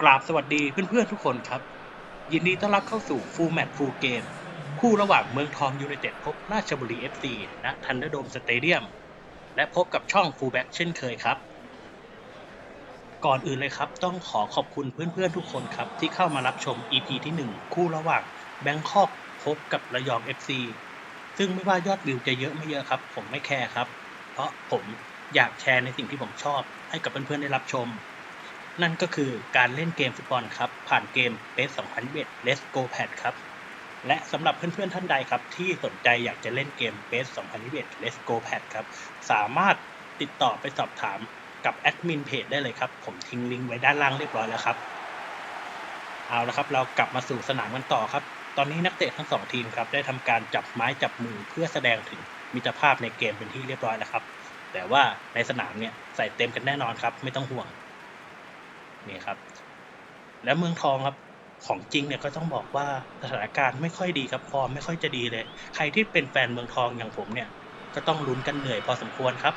กราบสวัสดีเพื่อนๆทุกคนครับ ยินดีต้อนรับเข้าสู่ฟูลแมตช์ฟูลเกมคู่ระหว่างเมืองทองยูไนเต็ดพบราชบุรี FC ณทันเดอร์โดมสเตเดียมและพบกับช่องฟูลแบ็กเช่นเคยครับ ก่อนอื่นเลยครับ ต้องขอขอบคุณเพื่อนๆทุกคนครับ ที่เข้ามารับชม EP ที่ 1 คู่ระหว่างแบงคอกพบกับระยอง FC ซึ่งไม่ว่ายอดวิวจะเยอะไม่เยอะครับ ผมไม่แคร์ครับ เพราะผมอยากแชร์ในสิ่งที่ผมชอบ ให้กับเพื่อนๆได้รับชม นั่นก็คือการเล่นเกมฟุตบอลครับ ผ่านเกม PES 2021 Let's Go Pad ครับ และสำหรับเพื่อนๆท่านใดครับ ที่สนใจอยากจะเล่นเกม PES 2021 Let's Go Pad ครับ สามารถติดต่อไปสอบถามกับแอดมินเพจได้เลยครับ ผมทิ้งลิงก์ไว้ด้านล่างเรียบร้อยแล้วครับ เอาละครับ เรากลับมาสู่สนามกันต่อครับ ตอนนี้นักเตะทั้งสองทีมครับ ได้ทำการจับไม้จับมือเพื่อแสดงถึงมิตรภาพในเกมเป็นที่เรียบร้อยแล้วครับ แต่ว่าในสนามเนี่ยใส่เต็มกันแน่นอนครับ ไม่ต้องห่วง นี่ครับ แล้วเมืองทองครับของจริงเนี่ยก็ต้องบอกว่าสถานการณ์ไม่ค่อยดีครับฟอร์มไม่ค่อยจะดีเลย ใครที่เป็นแฟนเมืองทองอย่างผมเนี่ย ก็ต้องลุ้นกันเหนื่อยพอสมควรครับ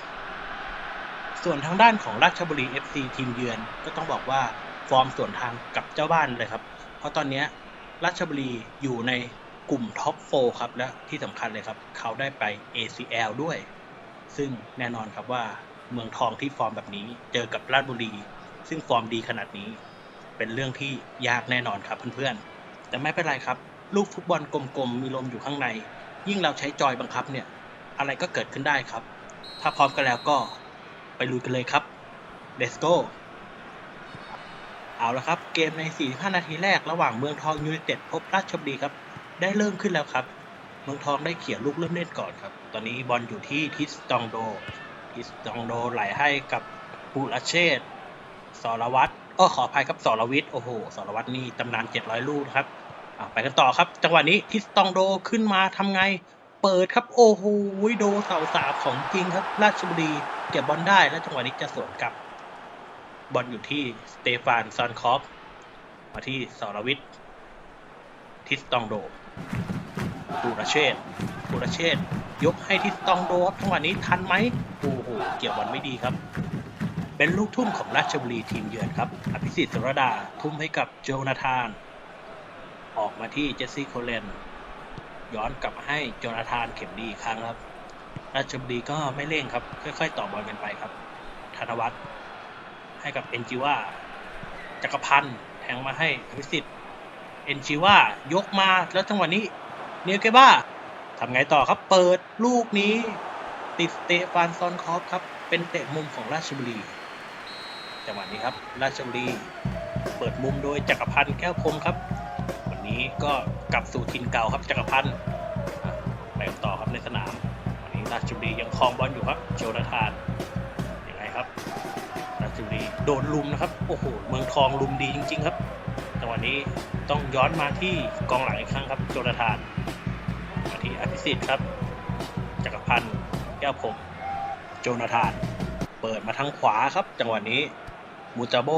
ส่วนทางด้านของราชบุรี FC ทีมเยือน ก็ต้องบอกว่าฟอร์มส่วนทางกับเจ้าบ้านเลยครับ เพราะตอนนี้ราชบุรีอยู่ในกลุ่มท็อปโฟครับและที่สำคัญเลยครับ เขาได้ไป ACL ด้วย ซึ่งแน่นอนครับว่าเมืองทองที่ฟอร์มแบบนี้ เจอกับราชบุรี ซึ่งฟอร์มดีขนาดนี้ เป็นเรื่องที่ยากแน่นอนครับเพื่อนๆ แต่ไม่เป็นไรครับ ลูกฟุตบอลกลมๆ มีลมอยู่ข้างใน ยิ่งเราใช้จอยบังคับเนี่ย อะไรก็เกิดขึ้นได้ครับ ถ้าพร้อมกันแล้วก็ไปลุยกันเลยครับ let's go เอาละครับ เกมใน 45 นาทีแรกระหว่างเมืองทองยูไนเต็ดพบราชบุรีครับ ได้เริ่มขึ้นแล้วครับ เมืองทองได้เขี่ยลูกเริ่มเล่นก่อนครับ ตอนนี้บอลอยู่ที่ทิสตองโด ทิสตองโดไหลให้กับปูราเชษ สรวัตรอ้ขออภัยครับสรวิทย์โอ้โหสรวัตรนี่ตำนาน700ลูกนะครับไปกันต่อครับ จังหวะนี้ทิสตองโดขึ้นมาทำไง เปิดครับโอ้โหโดเสาสาบของจริงครับ ราชบุรีเก็บบอลได้แล้วจังหวะนี้จะสวนกลับบอลอยู่ที่สเตฟานซอนคอฟมาที่สรวิทย์ทิสตองโดปูราเชษปูราเชษยกให้ทิสตองโดครับจังหวะนี้ทันไหมโอ้โหเกี่ยวบอลไม่ดีครับ เป็นลูกทุ่มของราชบุรีทีมเยือนครับ อภิสิทธิ์สรดา ทุ่มให้กับโจนาธาน ออกมาที่เจสซี่โคเลน ย้อนกลับมาให้โจนาธานเข็มดีอีกครั้งครับ ราชบุรีก็ไม่เร่งครับ ค่อยๆ ต่อบอลกันไปครับ ธนวัฒน์ให้กับเอ็นจิว่าจักรพันธ์แทงมาให้อภิสิทธิ์ เอ็นจิว่ายกมาแล้วจังหวะนี้เนียเกบ้าทำไงต่อครับ เปิดลูกนี้ ติดสเตฟานซอนคอฟครับ เป็นเตะมุมของราชบุรี จังหวะนี้ครับราชบุรีเปิดมุมโดยจักรพันธ์แก้วพรมครับ วันนี้ก็กลับสู่ถิ่นเก่าครับจักรพันธ์ไปต่อครับในสนาม วันนี้ราชบุรียังครองบอลอยู่ครับโจนาธานยังไงครับ ราชบุรีโดนลุมนะครับโอ้โหเมืองทองลุมดีจริง ๆ ครับจังหวะนี้ต้องย้อนมาที่กองหลังอีกครั้งครับโจนาธานมาที่อภิสิทธิ์ครับ จักรพันธ์แก้วผมโจนาธาน เปิดมาทางขวาครับ จังหวะนี้ มูจาโบ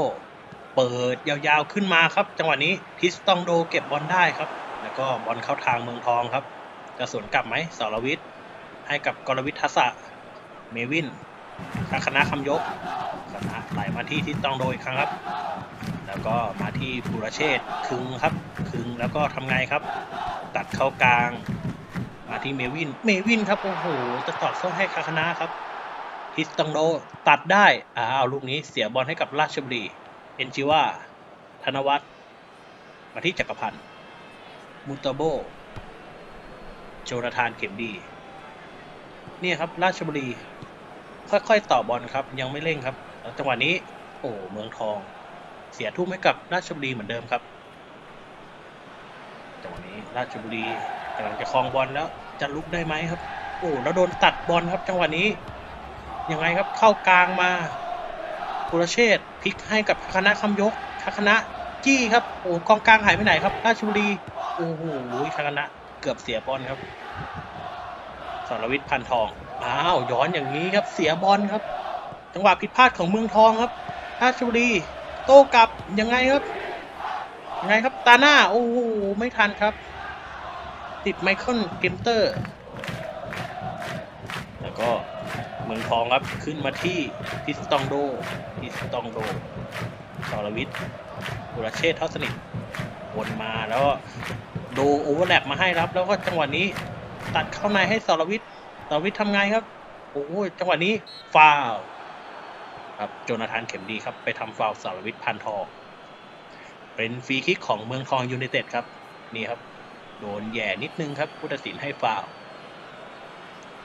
เปิดยาวๆขึ้นมาครับ จังหวะนี้ทิสตองโดเก็บบอลได้ครับ แล้วก็บอลเข้าทางเมืองทองครับ จะสวนกลับไหมสรวิทย์ให้กับกรวิทย์ทัศะเมวินทาคณะคำยกคณะไหลมาที่ทิสตองโดอีกครั้งครับ แล้วก็มาที่ปุรเชษ์คึงครับ คึงแล้วก็ทำไงครับ ตัดเข้ากลาง มาที่เมวิน เมวินครับ โอ้โหจะตอดโซ่ให้คาคณะครับ ทิสตังโดตัดได้อ้าวลูกนี้เสียบอลให้กับราชบุรี เอนจิว่า ธนวัฒน์มาที่จักรพันธ์มุตโบ โจนาธานเข็มดี เนี่ยครับ ราชบุรี ค่อยๆต่อบอลครับ ยังไม่เร่งครับจังหวะนี้ โอ้เมืองทอง เสียทุ่มให้กับราชบุรีเหมือนเดิมครับจังหวะนี้ราชบุรีกำลังจะครองบอลแล้วจะลุกได้ไหมครับ โอ้แล้วโดนตัดบอลครับ จังหวะนี้ ยังไงครับเข้ากลางมาปุรเชษฐ์พลิกให้กับคณะคำยกคณะจี้ครับโอ้กองกลางหายไปไหนครับราชบุรีโอ้โหคณะเกือบเสียบอลครับสรวิทย์พันทองอ้าวย้อนอย่างนี้ครับเสียบอลครับ จังหวะผิดพลาดของเมืองทองครับราชบุรีโต้กลับยังไงครับยังไงครับตาหน้าโอ้โหไม่ทันครับ ติดไมเคิลเกมเตอร์ แล้วก็ มืองทองครับขึ้นมาที่ทิสตองโดทิสตองโดสรวิทย์ปุรเชษฐ์ทอดสนิทวนมาแล้วก็ดูโอเวอร์แลปมาให้ครับ แล้วก็จังหวะนี้ตัดเข้าในให้สรวิทย์สรวิทย์ทำไงครับโอ้ยจังหวะนี้ฟาวครับโจนาธานเข็มดีครับ ไปทำฟาวล์สรวิทย์พันทองเป็นฟรีคิกของเมืองทองยูไนเต็ดครับ นี่ครับ โดนแย่นิดนึงครับผู้ตัดสินให้ฟาว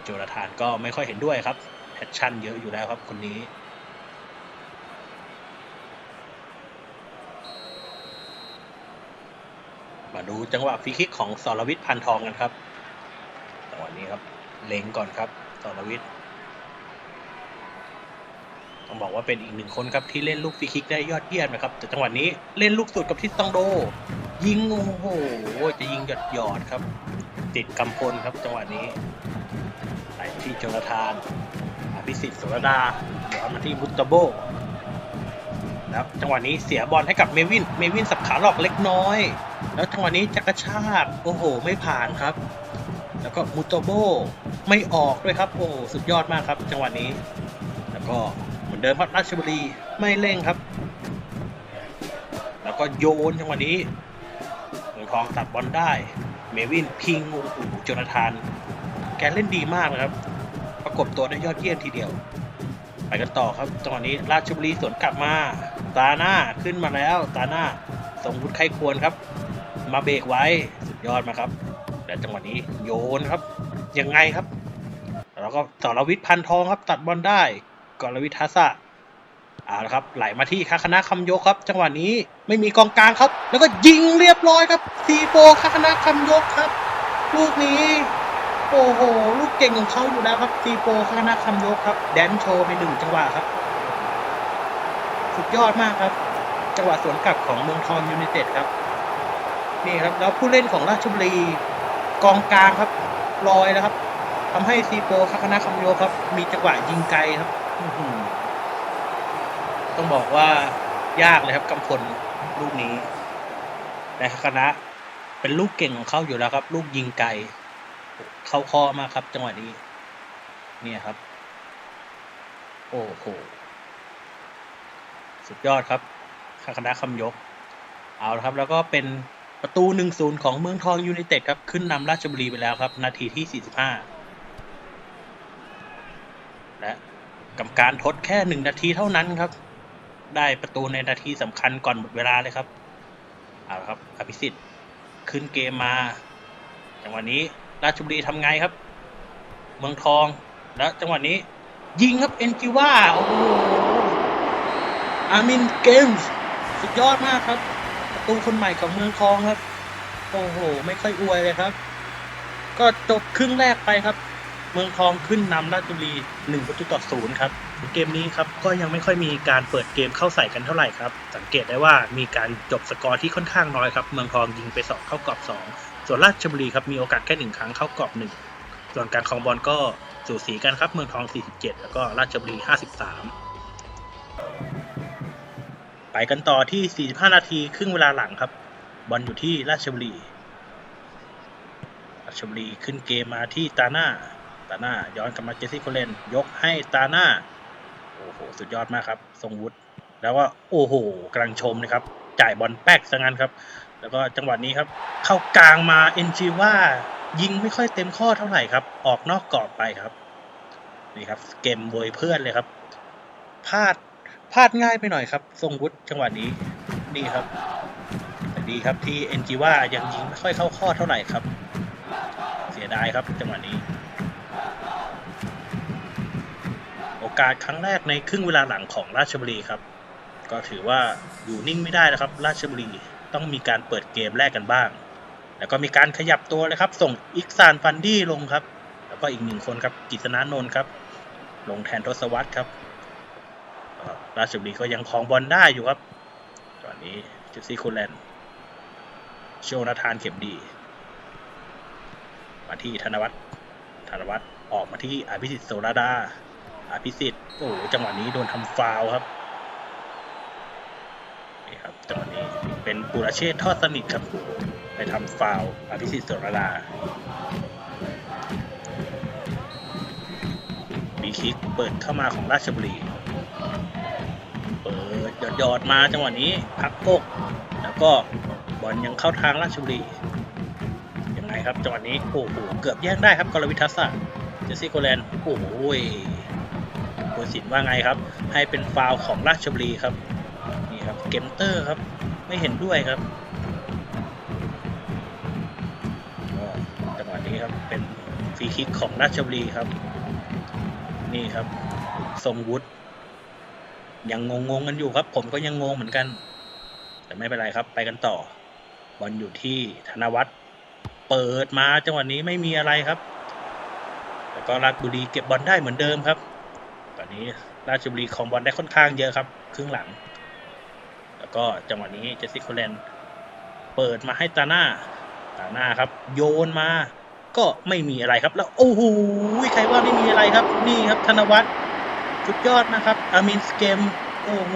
โจนาธานก็ไม่ค่อยเห็นด้วยครับ แพชชั่นเยอะอยู่แล้วครับคนนี้ มาดูจังหวะฟรีคิกของสรวิทย์พันทองกันครับจังหวะนี้ครับเล็งก่อนครับสรวิทย์ต้องบอกว่าเป็นอีกหนึ่งคนครับที่เล่นลูกฟรีคิกได้ยอดเยี่ยมนะครับ แต่จังหวะนี้เล่นลูกสุดกับทิสตองโด ยิงโอ้โหจะยิงหยอดหยอดครับ ติดกำพลครับจังหวะนี้ไปที่โจนาธาน อภิสิทธิ์สุรดาย้อนมาที่บุตตโบแล้วจังหวะนี้เสียบอลให้กับเมวิน เมวินสับขาหลอกเล็กน้อย แล้วจังหวะนี้จักรชาติโอ้โห ไม่ผ่านครับ แล้วก็มุโตโบไม่ออกด้วยครับ โอ้สุดยอดมากครับ จังหวะนี้ แล้วก็เหมือนเดิมครับราชบุรีไม่เร่งครับ แล้วก็โยนจังหวะนี้เมืองทองตัดบอลได้ เมวินพิงโอ้โหจนาธาน แกเล่นดีมากนะครับ บตัวได้ยอดเยี่ยมทีเดียว ไปกันต่อครับจังหวะนี้ราชบุรีสวนกลับมาตาหน้าขึ้นมาแล้วตาหน้าสงวุฒิไข้ควรครับ มาเบรกไว้สุดยอดมาครับ แต่จังหวะนี้โยนครับ ยังไงครับ แล้วก็สรวิทย์พันทองครับ ตัดบอลได้กรวิทย์ทัศะเอาละครับ ไหลมาที่คาคณะคำโยกครับ จังหวะนี้ไม่มีกองกลางครับ แล้วก็ยิงเรียบร้อยครับซีโฟคาคณะคำโยกครับ ลูกนี้ โอ้โห ลูกเก่งของเขาอยู่แล้วครับซีโฟคณะคำยกครับ แดนโชว์ไปหนึ่งจังหวะครับ สุดยอดมากครับ จังหวะสวนกลับของเมืองทองยูไนเต็ดครับ นี่ครับ แล้วผู้เล่นของราชบุรีกองกลางครับลอยแล้วครับทำให้ซีโฟคณะคำยกครับ มีจังหวะยิงไกลครับต้องบอกว่ายากเลยครับกำพลลูกนี้แต่คณะเป็นลูกเก่งของเขาอยู่แล้วครับ ลูกยิงไกล เข้าคอมากครับ จังหวะนี้ เนี่ยครับ โอ้โห สุดยอดครับคณะคำยก เอาละครับ แล้วก็เป็นประตูหนึ่งศูนย์ของเมืองทองยูไนเต็ดครับ ขึ้นนำราชบุรีไปแล้วครับ นาทีที่สี่สิบห้าและกับการทดแค่หนึ่งนาทีเท่านั้นครับ ได้ประตูในนาทีสำคัญก่อนหมดเวลาเลยครับ เอาละครับ อภิสิทธิ์ ขึ้นเกมมา จังหวะนี้ ราชบุรีทำไงครับ เมืองทองแล้วจังหวะนี้ ยิงครับเอ็นจิว่าโอ้โหอามินเกมส์สุดยอดมากครับ ประตูคนใหม่ของเมืองทองครับ โอ้โห ไม่ค่อยอวยเลยครับ ก็จบครึ่งแรกไปครับ เมืองทองขึ้นนำราชบุรี1ประตูต่อศูนย์ครับ เกมนี้ครับก็ยังไม่ค่อยมีการเปิดเกมเข้าใส่กันเท่าไหร่ครับ สังเกตได้ว่ามีการจบสกอร์ที่ค่อนข้างน้อยครับ เมืองทองยิงไปสองเข้ากรอบสอง ส่วนราชบุรีครับมีโอกาสแค่หนึ่งครั้งเข้ากรอบหนึ่งส่วนการครองบอลก็สูสีกันครับเมืองทอง 47 แล้วก็ราชบุรี 53 ไปกันต่อที่ 45 นาทีครึ่งเวลาหลังครับ บอลอยู่ที่ราชบุรี ราชบุรีขึ้นเกมมาที่ตาหน้าตาหน้าย้อนกลับมาเจสซี่โคเลนยกให้ตาหน้าโอ้โหสุดยอดมากครับ ทรงวุฒิแล้วก็โอ้โหกำลังชมนะครับ จ่ายบอลแป๊กซะงั้นครับ แล้วก็จังหวะนี้ครับ เข้ากลางมาเอ็นจีว่ายิงไม่ค่อยเต็มข้อเท่าไหร่ครับ ออกนอกกรอบไปครับนี่ครับ เกมโวยเพื่อนเลยครับพลาดพลาดง่ายไปหน่อยครับทรงวุฒิจังหวะนี้นี่ครับแต่ดีครับที่เอ็นจีว่ายังยิงไม่ค่อยเข้าข้อเท่าไหร่ครับ เสียดายครับจังหวะนี้ โอกาสครั้งแรกในครึ่งเวลาหลังของราชบุรีครับ ก็ถือว่าอยู่นิ่งไม่ได้แล้วครับ ราชบุรี ต้องมีการเปิดเกมแรกกันบ้าง แล้วก็มีการขยับตัวเลยครับ ส่งอิกซานฟันดี้ลงครับ แล้วก็อีกหนึ่งคนครับกิษณานนท์ครับ ลงแทนทศวรรษครับราชบุรีก็ยังครองบอลได้อยู่ครับ ตอนนี้เจสซี่โคแลนโชนาธานเข็มดี มาที่ธนวัฒน์ธนวัฒน์ออกมาที่อภิสิทธิ์โสรดาอภิสิทธิ์โอ้โหจังหวะนี้โดนทำฟาวครับ ครับจังหวะนี้เป็นปุรเชษฐ์ทอดสนิทครับไปทำฟาวอภิสิทธิ์สรดาบีคิกเปิดเข้ามาของราชบุรี เปิดหยอดมาจังหวะนี้พักกกแล้วก็บอลยังเข้าทางราชบุรียังไงครับจังหวะนี้โอ้โหเกือบแย่งได้ครับกรวิทัศน์เจสซี่โคแลนโอ้โหผู้สินว่าไงครับ ให้เป็นฟาวของราชบุรีครับ นี่ครับเกมเตอร์ครับ ไม่เห็นด้วยครับจังหวะนี้ครับเป็นฟรีคิกของราชบุรีครับ นี่ครับ ทรงวุฒิยังงงๆกันอยู่ครับ ผมก็ยังงงเหมือนกัน แต่ไม่เป็นไรครับ ไปกันต่อบอลอยู่ที่ธนวัฒน์เปิดมาจังหวะนี้ไม่มีอะไรครับแล้วก็ราชบุรีเก็บบอลได้เหมือนเดิมครับ ตอนนี้ราชบุรีของบอลได้ค่อนข้างเยอะครับ ครึ่งหลัง ก็จังหวะนี้เจสซี่โคแลนเปิดมาให้ตาหน้าตาหน้าครับ โยนมา ก็ไม่มีอะไรครับ แล้วโอ้โหใครว่าไม่มีอะไรครับ นี่ครับธนวัฒน์สุดยอดนะครับอามินสเกมโอ้โห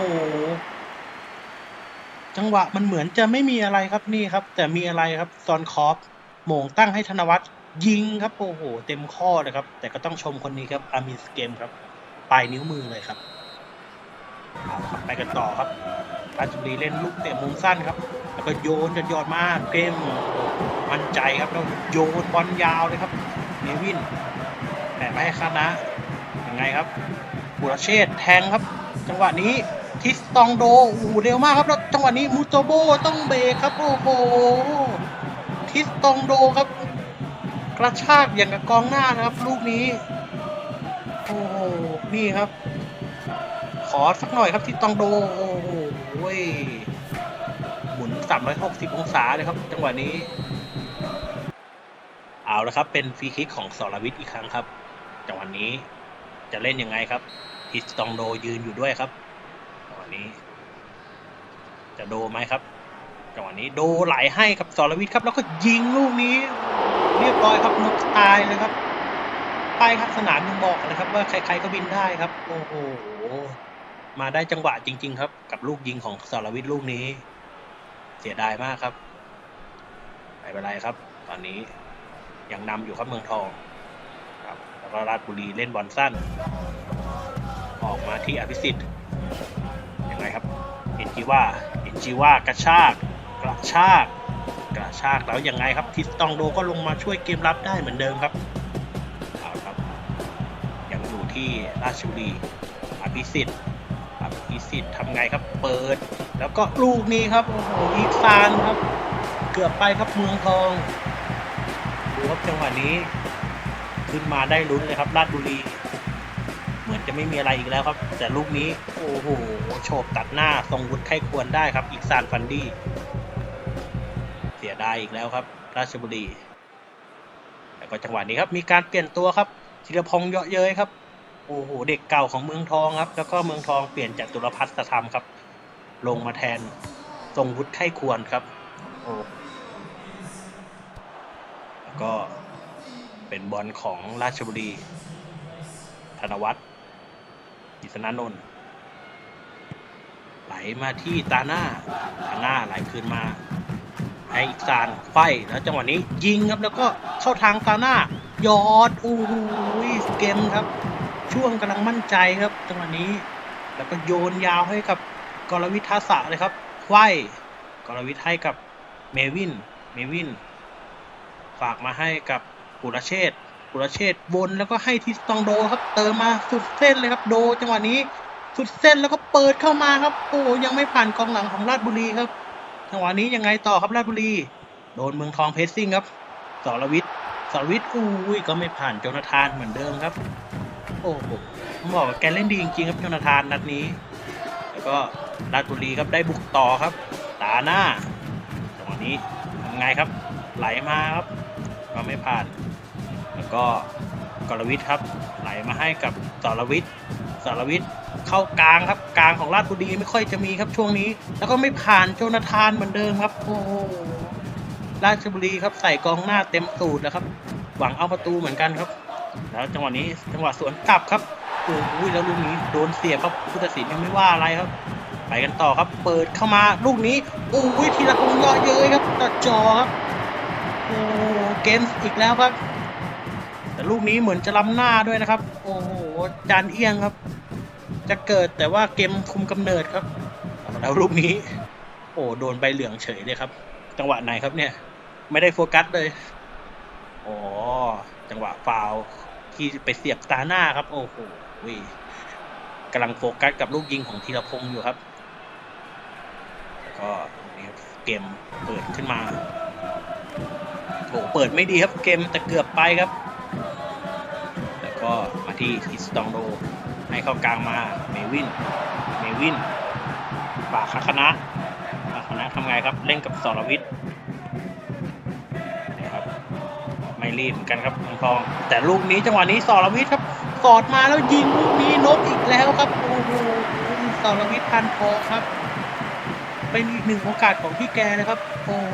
จังหวะมันเหมือนจะไม่มีอะไรครับนี่ครับ แต่มีอะไรครับซอนคอฟโหม่งตั้งให้ธนวัฒน์ยิงครับโอ้โห เต็มข้อเลยครับ แต่ก็ต้องชมคนนี้ครับอามินสเกมครับ ปลายนิ้วมือเลยครับ ไปกันต่อครับราชบุรีเล่นลูกเตะมุมสั้นครับ แล้วก็โยนจนยอดมากเกมมั่นใจครับแล้วโยนบอลยาวเลยครับเนวิน แต่ไม่ให้คณะยังไงครับบุรเชษฐ์แทงครับ จังหวะนี้ทิสตองโดโอ้เร็วมากครับแล้วจังหวะนี้มูโตโบต้องเบรกครับโอ้โหทิสตองโดครับ กระชากอย่างกับกองหน้านะครับ ลูกนี้ โอ้โหนี่ครับ อสักหน่อยครับทิสตองโดโอ้โหหมุน 360 องศาเลยครับ จังหวะนี้ เอาละครับเป็นฟรีคิกของสรวิทย์อีกครั้งครับ จังหวะนี้จะเล่นยังไงครับทิสตองโดยืนอยู่ด้วยครับจังหวะนี้ จะโดไหมครับจังหวะนี้โดไหลให้กับสรวิทย์ครับ แล้วก็ยิงลูกนี้ เรียบร้อยครับนกตายเลยครับป้ายข้างสนามยังบอกเลยครับ ว่าใครๆก็บินได้ครับ โอ้โห มาได้จังหวะจริง ๆ ครับ กับลูกยิงของสรวิทย์ลูกนี้ เสียดายมากครับไม่เป็นไรครับ ตอนนี้ยังนำอยู่ครับเมืองทองครับแล้วก็ราชบุรีเล่นบอลสั้น ออกมาที่อภิสิทธิ์ยังไงครับเอ็นจีว่าเอ็นจีว่ากระชากกระชากกระชากแล้วยังไงครับทิสตองโดก็ลงมาช่วยเกมรับได้เหมือนเดิมครับเอาครับ ยังอยู่ที่ราชบุรีอภิสิทธิ์ อภิสิทธิ์ทำไงครับ เปิด แล้วก็ลูกนี้ครับ โอ้โหอีกซานครับ เกือบไปครับเมืองทอง ดูครับจังหวะนี้ ขึ้นมาได้ลุ้นเลยครับ ราชบุรี เหมือนจะไม่มีอะไรอีกแล้วครับ แต่ลูกนี้ โอ้โห โฉบตัดหน้า ทรงวุฒิไข้ควรได้ครับ อีกซานฟันดี้ เสียดายอีกแล้วครับ ราชบุรี แล้วก็จังหวะนี้ครับ มีการเปลี่ยนตัวครับธีรพงษ์เยาะเย้ยครับ โอ้โหเด็กเก่าของเมืองทองครับ แล้วก็เมืองทองเปลี่ยนจากตุลพัฒน์ธรรมครับ ลงมาแทนทรงวุฒิไข้ควรครับโอ้แล้วก็เป็นบอลของราชบุรี ธนวัฒน์กิษณานนท์ไหลมาที่ตาหน้าตาหน้าไหลคืนมาให้อีกซานไฟแล้วจังหวะนี้ยิงครับแล้วก็เข้าทางตาหน้ายอดโอ้โหเกมครับ ช่วงกำลังมั่นใจครับจังหวะนี้ แล้วก็โยนยาวให้กับกรวิทาสะเลยครับไขว้กรวิทให้กับเมวิน เมวิน ฝากมาให้กับปุรเชษปุรเชษวนแล้วก็ให้ทิสตองโดครับ เติมมาสุดเส้นเลยครับ โดจังหวะนี้สุดเส้นแล้วก็เปิดเข้ามาครับ โอ้ยังไม่ผ่านกองหลังของราชบุรีครับ จังหวะนี้ยังไงต่อครับราชบุรี โดนเมืองทองเพสซิ่งครับสรวิทย์สรวิทย์อุ้ยก็ไม่ผ่านโจนาธานเหมือนเดิมครับ โอ้โหผมบอกว่าแกเล่นดีจริงๆครับโจนาธานนัดนี้ แล้วก็ราชบุรีครับได้บุกต่อครับ ตาหน้าจังหวะนี้ทำไงครับ ไหลมาครับก็ไม่ผ่าน แล้วก็กรวิทย์ครับ ไหลมาให้กับสรวิทย์สรวิทย์เข้ากลางครับกลางของราชบุรีไม่ค่อยจะมีครับช่วงนี้ แล้วก็ไม่ผ่านโจนาธานเหมือนเดิมครับโอ้โหราชบุรีครับใส่กองหน้าเต็มสูตรแล้วครับ หวังเอาประตูเหมือนกันครับ แล้วจังหวะนี้จังหวะสวนกลับครับโอ้โหแล้วลูกนี้โดนเสียบครับผู้ตัดสินยังไม่ว่าอะไรครับ ไปกันต่อครับ เปิดเข้ามาลูกนี้โอ้ยทีละคงเยอะเย้ยครับตัดจอครับโอ้เกมส์อีกแล้วครับ แต่ลูกนี้เหมือนจะล้ำหน้าด้วยนะครับ โอ้โหจานเอียงครับ จะเกิดแต่ว่าเกมคุมกำเนิดครับ แล้วลูกนี้ โอ้โดนใบเหลืองเฉยเลยครับ จังหวะไหนครับเนี่ย ไม่ได้โฟกัสเลยอ๋อจังหวะฟาว ที่ไปเสียบตาหน้าครับ โอ้โหกำลังโฟกัสกับลูกยิงของธีรพงศ์อยู่ครับแล้วก็นี่ครับเกมเปิดขึ้นมาโอ้เปิดไม่ดีครับเกมแต่เกือบไปครับ แล้วก็มาที่ทิสตองโดให้เข้ากลางมาเมวิน เมวินปากคคณะปาคณะทำไงครับ เล่นกับสรวิทย์ รีเหมือนกันครับเมืองทอง แต่ลูกนี้จังหวะนี้สรวิทย์ครับสอดมาแล้วยิงลูกนี้นกอีกแล้วครับโอ้โหสรวิทย์พันทองครับ เป็นอีกหนึ่งโอกาสของพี่แกนะครับโอ้โห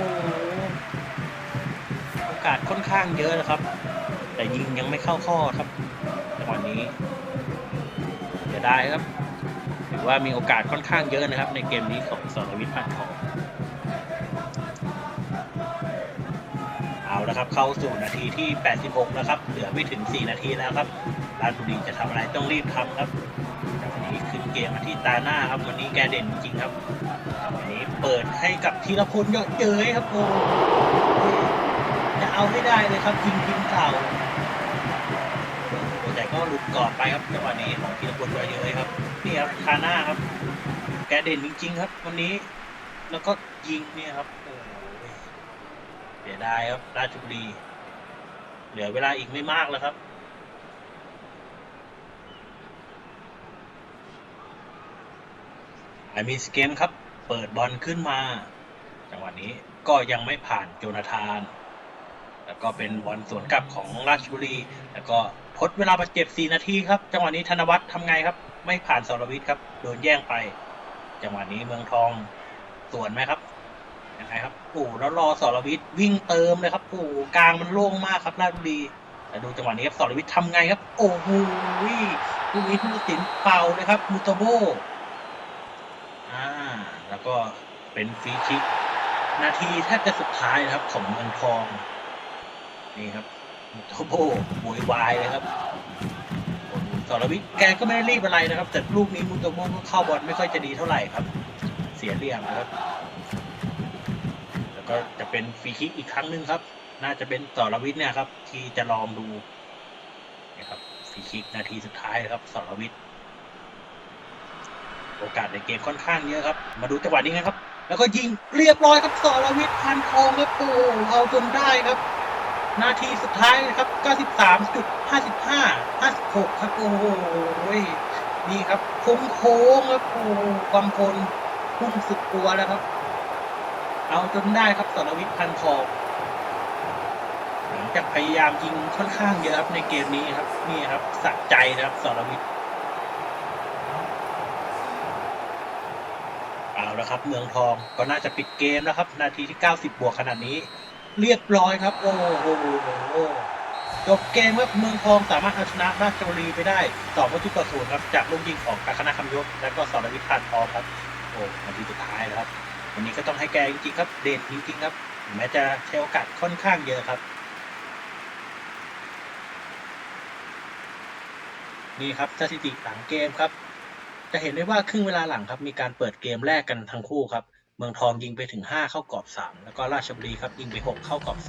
โอกาสค่อนข้างเยอะนะครับ แต่ยิงยังไม่เข้าข้อครับจังหวะนี้เสียดายครับถือว่ามีโอกาสค่อนข้างเยอะนะครับ ในเกมนี้ของสรวิทย์พันทอ เอาละครับ เข้าสู่นาทีที่ 86แล้วครับ เหลือไม่ถึง 4 นาทีแล้วครับราชบุรีจะทำอะไรต้องรีบทำครับแต่วันนี้ขึ้นเกมมาที่ตาหน้าครับ วันนี้แกเด่นจริงครับวันนี้เปิดให้กับธีรพลเยอะเย้ยครับโอ้โหจะเอาให้ได้เลยครับยิงทีมเก่าแต่ก็หลุดก่อนไปครับจังหวะนี้ของธีรพลเยอะเย้ยครับนี่ครับตาหน้าครับ แกเด่นจริงๆครับ วันนี้ แล้วก็ยิงเนี่ยครับ เสียดายครับ ราชบุรี เหลือเวลาอีกไม่มากแล้วครับ ไอมิสเกมครับ เปิดบอลขึ้นมา จังหวะนี้ก็ยังไม่ผ่านโจนาธาน แล้วก็เป็นบอลสวนกลับของราชบุรี แล้วก็ทดเวลาบาดเจ็บ 4 นาทีครับ จังหวะนี้ธนวัฒน์ทำไงครับ ไม่ผ่านสรวิทย์ครับ โดนแย่งไป จังหวะนี้เมืองทองสวนไหมครับ ยังไงครับโอ้โหแล้วรอสรวิทย์วิ่งเติมเลยครับโอ้โหกลางมันโล่งมากครับราชบุรีแต่ดูจังหวะนี้ครับสรวิทย์ทำไงครับ โอ้โหลูกนี้ผู้สินเป่าเลยครับมูโตโบอ่าแล้วก็เป็นฟรีคิกนาทีแทบจะสุดท้ายนะครับ ของเมืองทอง นี่ครับมูโตโบโวยวายเลยครับสรวิทย์แกก็ไม่ได้รีบอะไรนะครับ แต่ลูกนี้มูโตโบก็เข้าบอลไม่ค่อยจะดีเท่าไหร่ครับ เสียเหลี่ยมนะครับ ก็จะเป็นฟรีคิกอีกครั้งหนึ่งครับ น่าจะเป็นสรวิทย์เนี่ยครับ ที่จะลองดูนะครับฟรีคิกนาทีสุดท้ายครับสรวิทย์โอกาสในเกมค่อนข้างเยอะครับ มาดูจังหวะนี้นะครับ แล้วก็ยิงเรียบร้อยครับสรวิทย์พันทองครับโอ้โหเอาจนได้ครับ นาทีสุดท้ายนะครับ 93.55 56 ครับโอ้โหนี่ครับโค้งโค้งครับโอ้โหความพลพุ่งสุดตัวแล้วครับ เอาจนได้ครับสรวิทย์พันทองหลังจากพยายามยิงค่อนข้างเยอะครับในเกมนี้ครับ นี่ครับสะใจนะครับสรวิทย์เอาละครับ เมืองทองก็น่าจะปิดเกมแล้วครับ นาทีที่ 90 บวกขนาดนี้ เรียบร้อยครับ โอ้โหจบเกมครับเมืองทองสามารถเอาชนะราชบุรีไปได้2ประตูต่อศูนย์ครับ จากลูกยิงของกาคณะคำยศและก็สรวิทย์พานทองครับโอ้นาทีสุดท้ายแล้วครับ วันนี้ก็ต้องให้แกจริงๆครับ เด่นจริงๆครับ แม้จะใช้โอกาสค่อนข้างเยอะครับ นี่ครับสถิติหลังเกมครับ จะเห็นได้ว่าครึ่งเวลาหลังครับ มีการเปิดเกมแรกกันทั้งคู่ครับ เมืองทองยิงไปถึง 5 เข้ากรอบ 3 แล้วก็ราชบุรีครับยิงไป 6 เข้ากรอบ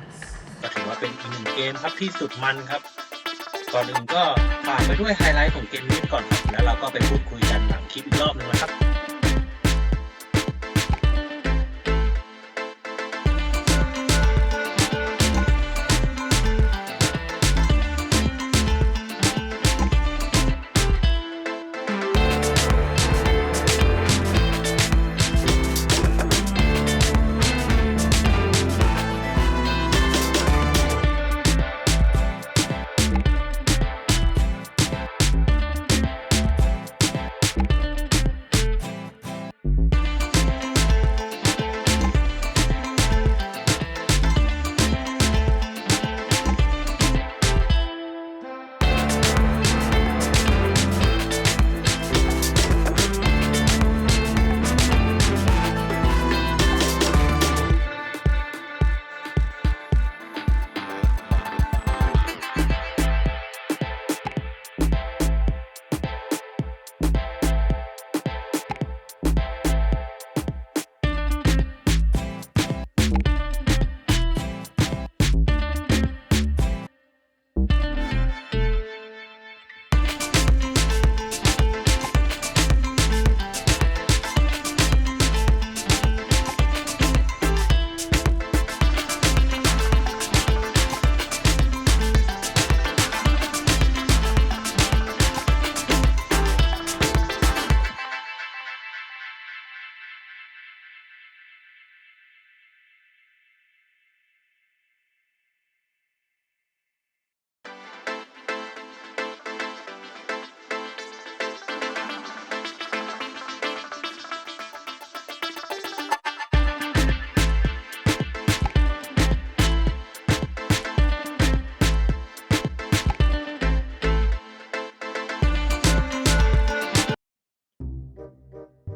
2 ก็ถือว่าเป็นอีกหนึ่งเกมครับที่สุดมันครับก่อนอื่นก็ฝากไปด้วยไฮไลท์ของเกมนี้ก่อนครับแล้วเราก็ไปพูดคุยกันหลังคลิปอีกรอบหนึงนะครับ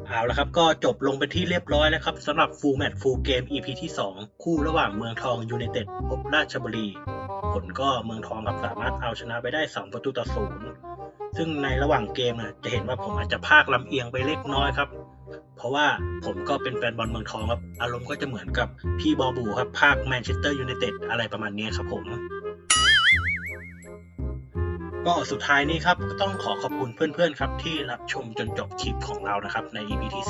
เอาละครับก็จบลงเป็นที่เรียบร้อยแล้วครับสำหรับ Full Match Full Game EP ที่ 2 คู่ระหว่างเมืองทองยู n นเต็ดพบราชบุรี ผลก็เมืองทองกับสามารถเอาชนะไปได้ 2 ประตูต่อศูนย์ซึ่งในระหว่างเกมน่ะจะเห็นว่าผมอาจจะพากลำเอียงไปเล็กน้อยครับ เพราะว่าผมก็เป็นแฟนบอลเมืองทองครับ อารมณ์ก็จะเหมือนกับพี่บอบูครับ ภาคแมนเชสเตอร์ยูไนเต็ดอะไรประมาณนี้ครับผม ก็สุดท้ายนี้ครับก็ต้องขอขอบคุณเพื่อนๆครับที่รับชมจนจบคลิปของเรานะครับใน EP ที่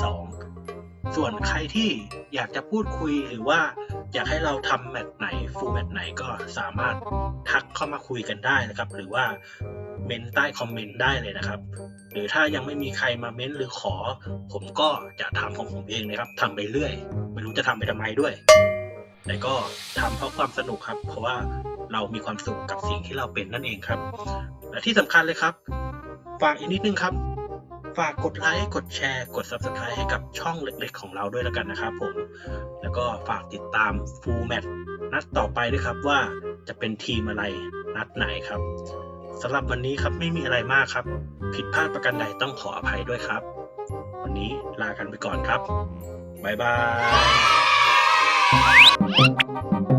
2ส่วนใครที่อยากจะพูดคุยหรือว่าอยากให้เราทำแมตช์ไหนฟูลแมตช์ไหนก็สามารถทักเข้ามาคุยกันได้นะครับ หรือว่าเมนใต้คอมเมนต์ได้เลยนะครับ หรือถ้ายังไม่มีใครมาเม้นหรือขอ ผมก็จะทำของผมเองนะครับทำไปเรื่อย ไม่รู้จะทำไปทำไมด้วย แต่ก็ทำเพราะความสนุกครับ เพราะว่า เรามีความสุขกับสิ่งที่เราเป็นนั่นเองครับ และที่สำคัญเลยครับ ฝากอีกนิดนึงครับ ฝากกดไลค์กดแชร์กด Subscribe ให้กับช่องเล็กๆ ของเราด้วยแล้วกันนะครับผม แล้วก็ฝากติดตาม Full Mat นัดต่อไปด้วยครับว่าจะเป็นทีมอะไรนัดไหนครับสำหรับวันนี้ครับไม่มีอะไรมากครับ ผิดพลาดประการใดต้องขออภัยด้วยครับ วันนี้ลากันไปก่อนครับ บ๊ายบาย